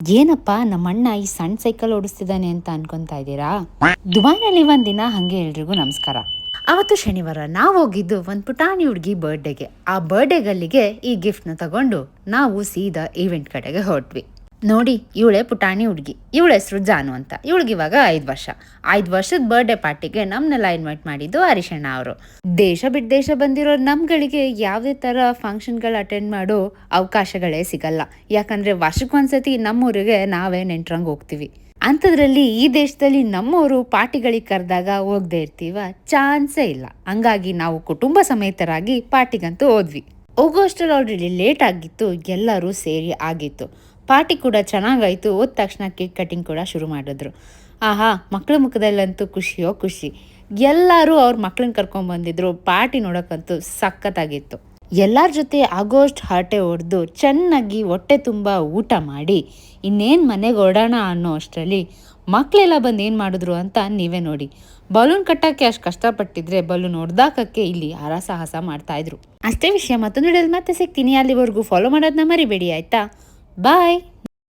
ಏನಪ್ಪ ನಮ್ಮಣ್ಣ ಈ ಸಣ್ಣ ಸೈಕಲ್ ಓಡಿಸ್ತಿದ್ದಾನೆ ಅಂತ ಅನ್ಕೊಂತಾ ಇದ್ದೀರಾ? ದುಬೈನಲ್ಲಿ ಒಂದಿನ ಹಂಗೆ ಎಲ್ರಿಗೂ ನಮಸ್ಕಾರ. ಅವತ್ತು ಶನಿವಾರ ನಾವು ಹೋಗಿದ್ದು ಒಂದು ಪುಟಾಣಿ ಹುಡುಗಿ ಬರ್ಡೇಗೆ ಆ ಬರ್ಡೇ ಗಲ್ಲಿಗೆ ಈ ಗಿಫ್ಟ್ನ ತಗೊಂಡು ನಾವು ಸೀದಾ ಈವೆಂಟ್ ಕಡೆಗೆ ಹೊರಟ್ವಿ. ನೋಡಿ, ಇವಳೆ ಪುಟಾಣಿ ಹುಡುಗಿ. ಇವಳ ಹೆಸರು ಜಾನು ಅಂತ. ಇವಳಿಗೆ ಇವಾಗ ಐದು ವರ್ಷ. ಐದು ವರ್ಷದ ಬರ್ಡೇ ಪಾರ್ಟಿಗೆ ನಮ್ಮನ್ನೆಲ್ಲ ಇನ್ವೈಟ್ ಮಾಡಿದ್ದು ಹರಿಶಣ್ಣ ಅವರು. ದೇಶ ಬಿಟ್ಟು ದೇಶ ಬಂದಿರೋ ನಮ್ಗಳಿಗೆ ಯಾವುದೇ ಥರ ಫಂಕ್ಷನ್ಗಳು ಅಟೆಂಡ್ ಮಾಡೋ ಅವಕಾಶಗಳೇ ಸಿಗಲ್ಲ. ಯಾಕಂದರೆ ವರ್ಷಕ್ಕೊಂದ್ಸತಿ ನಮ್ಮೂರಿಗೆ ನಾವೇ ನೆಂಟ್ರಂಗೆ ಹೋಗ್ತೀವಿ. ಅಂಥದ್ರಲ್ಲಿ ಈ ದೇಶದಲ್ಲಿ ನಮ್ಮವರು ಪಾರ್ಟಿಗಳಿಗೆ ಕರೆದಾಗ ಹೋಗದೆ ಇರ್ತೀವ ಚಾನ್ಸೇ ಇಲ್ಲ. ಹಂಗಾಗಿ ನಾವು ಕುಟುಂಬ ಸಮೇತರಾಗಿ ಪಾರ್ಟಿಗಂತೂ ಹೋದ್ವಿ. ಹೋಗೋಷ್ಟರಲ್ಲಿ ಆಲ್ರೆಡಿ ಲೇಟ್ ಆಗಿತ್ತು, ಎಲ್ಲರೂ ಸೇರಿ ಆಗಿತ್ತು. ಪಾರ್ಟಿ ಕೂಡ ಚೆನ್ನಾಗಾಯಿತು. ಹೋದ ತಕ್ಷಣ ಕೇಕ್ ಕಟಿಂಗ್ ಕೂಡ ಶುರು ಮಾಡಿದ್ರು. ಆಹಾ ಮಕ್ಕಳ ಮುಖದಲ್ಲಂತೂ ಖುಷಿಯೋ ಖುಷಿ. ಎಲ್ಲರೂ ಅವ್ರ ಮಕ್ಳನ್ನ ಕರ್ಕೊಂಡ್ ಬಂದಿದ್ರು. ಪಾರ್ಟಿ ನೋಡೋಕ್ಕಂತೂ ಸಖತ್ತಾಗಿತ್ತು. ಎಲ್ಲರ ಜೊತೆ ಆಗೋಷ್ಟು ಹರಟೆ ಹೊಡೆದು ಚೆನ್ನಾಗಿ ಹೊಟ್ಟೆ ತುಂಬ ಊಟ ಮಾಡಿ ಇನ್ನೇನು ಮನೆಗೆ ಹೊಡೋಣ ಅನ್ನೋ ಅಷ್ಟರಲ್ಲಿ ಮಕ್ಕಳೆಲ್ಲ ಬಂದು ಏನು ಮಾಡಿದ್ರು ಅಂತ ನೀವೇ ನೋಡಿ. ಬಲೂನ್ ಕಟ್ಟೋಕ್ಕೆ ಅಷ್ಟು ಕಷ್ಟಪಟ್ಟಿದ್ರೆ ಬಲೂನ್ ಹೊಡೆದಾಕಕ್ಕೆ ಇಲ್ಲಿ ಹರಸಾಹಸ ಮಾಡ್ತಾಯಿದ್ರು ಅಷ್ಟೇ ವಿಷಯ ಮತ್ತೊಂದು ಮತ್ತೆ ಸಿಗ್ತೀನಿ. ಅಲ್ಲಿವರೆಗೂ ಫಾಲೋ ಮಾಡೋದನ್ನ ಮರಿಬೇಡಿ, ಆಯ್ತಾ? Bye!